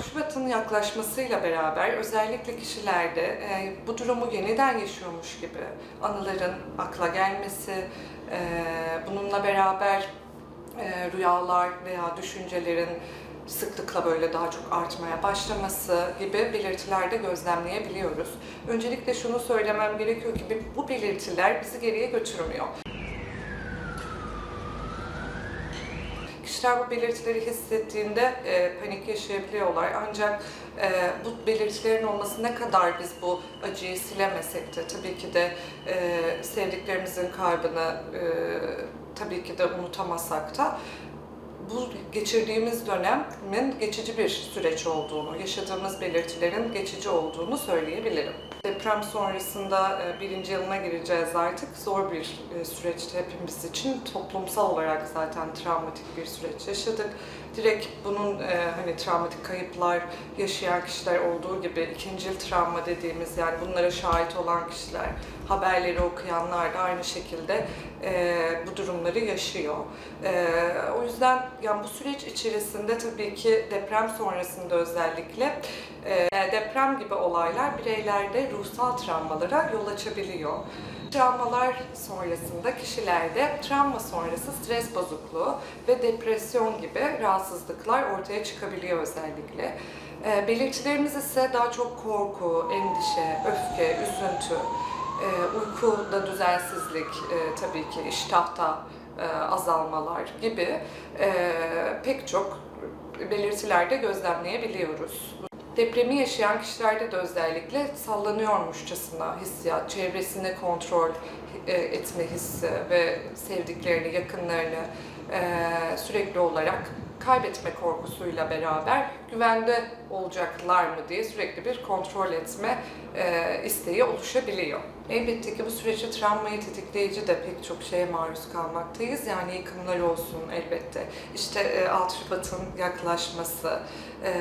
16 Şubat'ın yaklaşmasıyla beraber özellikle kişilerde e, bu durumu yeniden yaşıyormuş gibi anıların akla gelmesi, e, bununla beraber e, rüyalar veya düşüncelerin sıklıkla böyle daha çok artmaya başlaması gibi belirtiler de gözlemleyebiliyoruz. Öncelikle şunu söylemem gerekiyor ki bu belirtiler bizi geriye götürmüyor. Kişiler bu belirtileri hissettiğinde e, panik yaşayabiliyorlar. Ancak e, bu belirtilerin olması ne kadar biz bu acıyı silemesek de tabii ki de e, sevdiklerimizin kaybını e, tabii ki de unutamasak da bu geçirdiğimiz dönemin geçici bir süreç olduğunu, yaşadığımız belirtilerin geçici olduğunu söyleyebilirim. Deprem sonrasında e, birinci yılına gireceğiz artık. Zor bir e, süreçti hepimiz için. Toplumsal olarak zaten travmatik bir süreç yaşadık. Direkt bunun e, hani travmatik kayıplar yaşayan kişiler olduğu gibi ikinci yıl travma dediğimiz yani bunlara şahit olan kişiler, haberleri okuyanlar da aynı şekilde e, bu durumları yaşıyor. E, o yüzden yani bu süreç içerisinde tabii ki deprem sonrasında özellikle e, deprem gibi olaylar bireylerde ruhsal travmalara yol açabiliyor. Travmalar sonrasında kişilerde travma sonrası stres bozukluğu ve depresyon gibi rahatsızlıklar ortaya çıkabiliyor özellikle. E, belirtilerimiz ise daha çok korku, endişe, öfke, üzüntü, e, uykuda düzensizlik, e, tabii ki iştahta e, azalmalar gibi e, pek çok belirtiler de gözlemleyebiliyoruz. Depremi yaşayan kişilerde de özellikle sallanıyormuşçasına hissiyat, çevresini kontrol e, etme hissi ve sevdiklerini, yakınlarını e, sürekli olarak kaybetme korkusuyla beraber güvende olacaklar mı diye sürekli bir kontrol etme e, isteği oluşabiliyor. Elbette ki bu süreçte travmayı tetikleyici de pek çok şeye maruz kalmaktayız. Yani yıkımlar olsun elbette. İşte e, 6 Şubat'ın yaklaşması, e,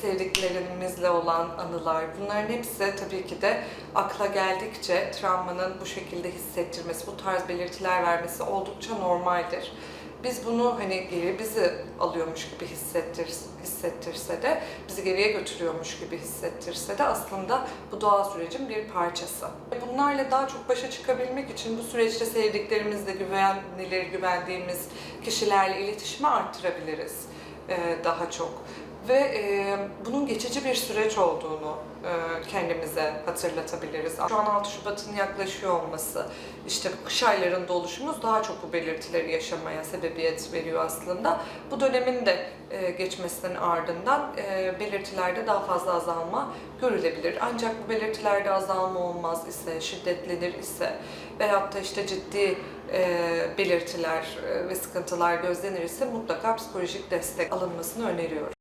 sevdiklerimizle olan anılar bunların hepsi tabii ki de akla geldikçe travmanın bu şekilde hissettirmesi, bu tarz belirtiler vermesi oldukça normaldir biz bunu hani geri bizi alıyormuş gibi hissettir, hissettirse de, bizi geriye götürüyormuş gibi hissettirse de aslında bu doğal sürecin bir parçası. Bunlarla daha çok başa çıkabilmek için bu süreçte sevdiklerimizle güvenilir, güvendiğimiz kişilerle iletişimi arttırabiliriz e, daha çok. Ve e, bunun geçici bir süreç olduğunu e, kendimize hatırlatabiliriz. Şu an 6 Şubat'ın yaklaşıyor olması, işte kış aylarında oluşumuz daha çok bu belirtileri yaşamaya sebebiyet veriyor aslında. Bu dönemin de geçmesinin ardından belirtilerde daha fazla azalma görülebilir. Ancak bu belirtilerde azalma olmaz ise, şiddetlenir ise veyahut da işte ciddi belirtiler e, ve sıkıntılar gözlenir ise mutlaka psikolojik destek alınmasını öneriyorum.